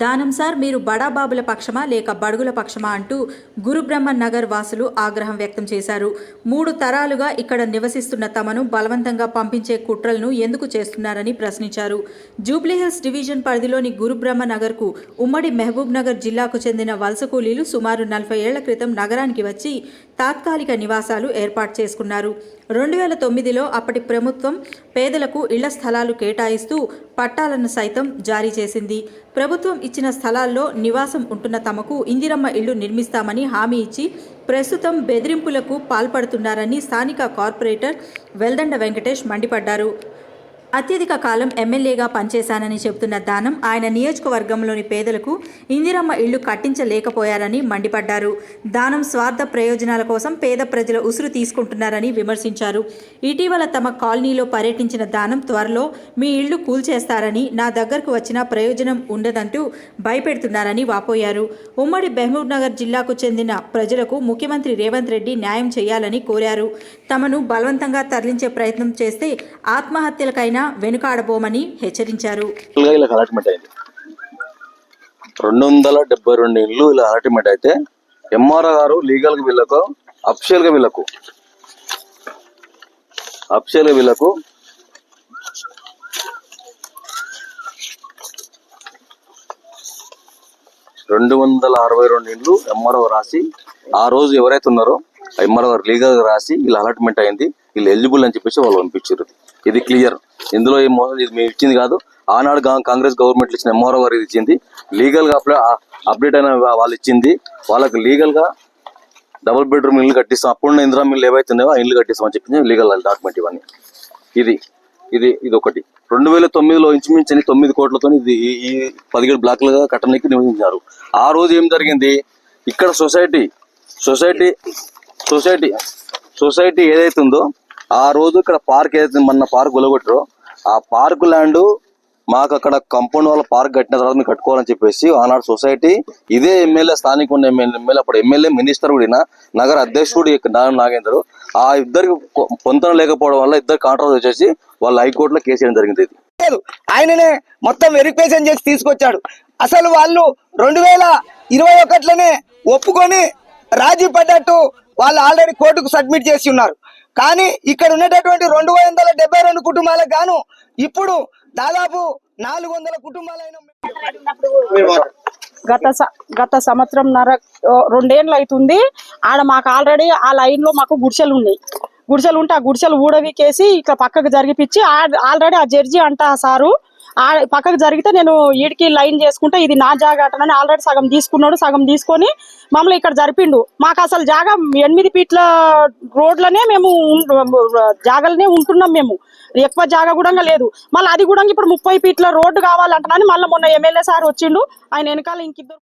దానం సార్ మీరు బడాబాబుల పక్షమా లేక బడుగుల పక్షమా అంటూ గురుబ్రహ్మ నగర్ వాసులు ఆగ్రహం వ్యక్తం చేశారు. మూడు తరాలుగా ఇక్కడ నివసిస్తున్న తమను బలవంతంగా పంపించే కుట్రలను ఎందుకు చేస్తున్నారని ప్రశ్నించారు. జూబ్లీహిల్స్ డివిజన్ పరిధిలోని గురుబ్రహ్మ నగర్కు ఉమ్మడి మహబూబ్ నగర్ జిల్లాకు చెందిన వలస కూలీలు సుమారు నలభై ఏళ్ళ క్రితం నగరానికి వచ్చి తాత్కాలిక నివాసాలు ఏర్పాటు చేసుకున్నారు. రెండు వేల తొమ్మిదిలో అప్పటి ప్రభుత్వం పేదలకు ఇళ్ళ స్థలాలు కేటాయిస్తూ పట్టాలను సైతం జారీ చేసింది. ప్రభుత్వం ఇచ్చిన స్థలాల్లో నివాసం ఉంటున్న తమకు ఇందిరమ్మ ఇళ్ళు నిర్మిస్తామని హామీ ఇచ్చి ప్రస్తుతం బెదిరింపులకు పాల్పడుతున్నారని స్థానిక కార్పొరేటర్ వెల్దండ వెంకటేష్ మండిపడ్డారు. అత్యధిక కాలం ఎమ్మెల్యేగా పనిచేశానని చెబుతున్న దానం ఆయన నియోజకవర్గంలోని పేదలకు ఇందిరమ్మ ఇళ్ళు కట్టించలేకపోయారని మండిపడ్డారు. దానం స్వార్థ ప్రయోజనాల కోసం పేద ప్రజల ఉసురు తీసుకుంటున్నారని విమర్శించారు. ఇటీవల తమ కాలనీలో పర్యటించిన దానం త్వరలో మీ ఇళ్ళు కూల్చేస్తారని నా దగ్గరకు వచ్చిన ప్రయోజనం ఉండదంటూ భయపెడుతున్నారని వాపోయారు. ఉమ్మడి మహబూబ్ నగర్ జిల్లాకు చెందిన ప్రజలకు ముఖ్యమంత్రి రేవంత్ రెడ్డి న్యాయం చేయాలని కోరారు. తమను బలవంతంగా తరలించే ప్రయత్నం చేస్తే ఆత్మహత్యలకైనా వెనుకాడబోమని హెచ్చరించారు. రెండు వందల డెబ్బై రెండు ఇళ్ళు ఇలా అలాట్మెంట్ అయితే ఎంఆర్ఓ గారు లీగల్గా వీళ్ళకు అఫిషియల్గా వీళ్ళకు అఫిషియల్గా వీళ్ళకు రెండు వందల అరవై రెండు ఇండ్లు ఎంఆర్ఓ రాసి ఆ రోజు ఎవరైతే ఉన్నారో ఎంఆర్ఓ గారు లీగల్గా రాసి వీళ్ళు అలాట్మెంట్ అయింది. వీళ్ళు ఎలిజిబుల్ అని చెప్పేసి వాళ్ళు పంపించారు. ఇది క్లియర్. ఇందులో ఏం మోసం ఇది మేము ఇచ్చింది కాదు. ఆనాడు కాంగ్రెస్ గవర్నమెంట్ ఇచ్చిన ఎంఆర్ఓ గారు ఇది ఇచ్చింది. లీగల్గా అప్లై అప్డేట్ అయిన వాళ్ళు ఇచ్చింది. వాళ్ళకి లీగల్గా డబుల్ బెడ్రూమ్ ఇల్లు కట్టిస్తాం. అప్పుడున్న ఇందిరా మిల్లు ఏవైతే ఉన్నాయో ఆ ఇల్లు కట్టిస్తామని చెప్పింది లీగల్ డాక్యుమెంట్ ఇవన్నీ. ఇది ఇది ఇది ఒకటి. రెండు వేల తొమ్మిదిలో ఇంచుమించని తొమ్మిది కోట్లతో ఇది ఈ- పదిహేడు బ్లాక్లుగా కట్టడానికి నిర్వహించారు ఆ రోజు ఏం జరిగింది? ఇక్కడ సొసైటీ సొసైటీ సొసైటీ సొసైటీ ఏదైతే ఉందో ఆ రోజు ఇక్కడ పార్క్ ఏదైతే మన పార్క్ గొలగొట్టారో ఆ పార్క్ ల్యాండ్ మాకు అక్కడ కంపౌండ్ వాళ్ళ పార్క్ కట్టిన తర్వాత మీరు కట్టుకోవాలని చెప్పేసి ఆనాడు సొసైటీ ఇదే ఎమ్మెల్యే స్థానిక ఉన్న ఎమ్మెల్యే ఎమ్మెల్యే అప్పుడు ఎమ్మెల్యే మినిస్టర్ కూడా నగర అధ్యక్షుడు ఇక్కడ ఆ ఇద్దరికి పొంతన లేకపోవడం వల్ల ఇద్దరు కాంట్రాక్ట్ వచ్చేసి వాళ్ళు హైకోర్టులో కేసు వేయడం జరిగింది. ఇది ఆయననే మొత్తం వెరిఫికేషన్ చేసి తీసుకొచ్చాడు. అసలు వాళ్ళు రెండు వేల ఇరవై ఒకటిలోనే ఒప్పుకొని రాజీ పడ్డట్టు వాళ్ళు ఆల్రెడీ కోర్టుకు సబ్మిట్ చేసి ఉన్నారు. కానీ ఇక్కడ ఉన్నటువంటి రెండు వందల డెబ్బై రెండు కుటుంబాలకు గాను ఇప్పుడు దాదాపు నాలుగు వందల కుటుంబాలైన గత గత సంవత్సరం నర రెండేళ్ళు అవుతుంది ఆడ మాకు ఆల్రెడీ ఆ లైన్లో మాకు గుడిసెలు ఉన్నాయి గుడిసెలు ఉంటే ఆ గుడిసెలు ఊడవికేసి ఇట్లా పక్కకు జరిగిపిచ్చి ఆల్రెడీ ఆ జడ్జి అంట సారు ఆ పక్కకు జరిగితే నేను ఈడికి లైన్ చేసుకుంటే ఇది నా జాగాటనని ఆల్రెడీ సగం తీసుకున్నాడు సగం తీసుకొని మమ్మల్ని ఇక్కడ జరిపిండు. మాకు అసలు జాగా ఎనిమిది ఫీట్ల రోడ్లనే మేము జాగలనే జాగాలనే ఉంటున్నాం మేము. ఎక్కువ జాగా కూడా లేదు. మళ్ళీ అది కూడా ఇప్పుడు ముప్పై ఫీట్ల రోడ్డు కావాలంటున్నాను మళ్ళీ మొన్న ఎమ్మెల్యే సార్ వచ్చిండు. ఆయన వెనకాల ఇంకిద్దరు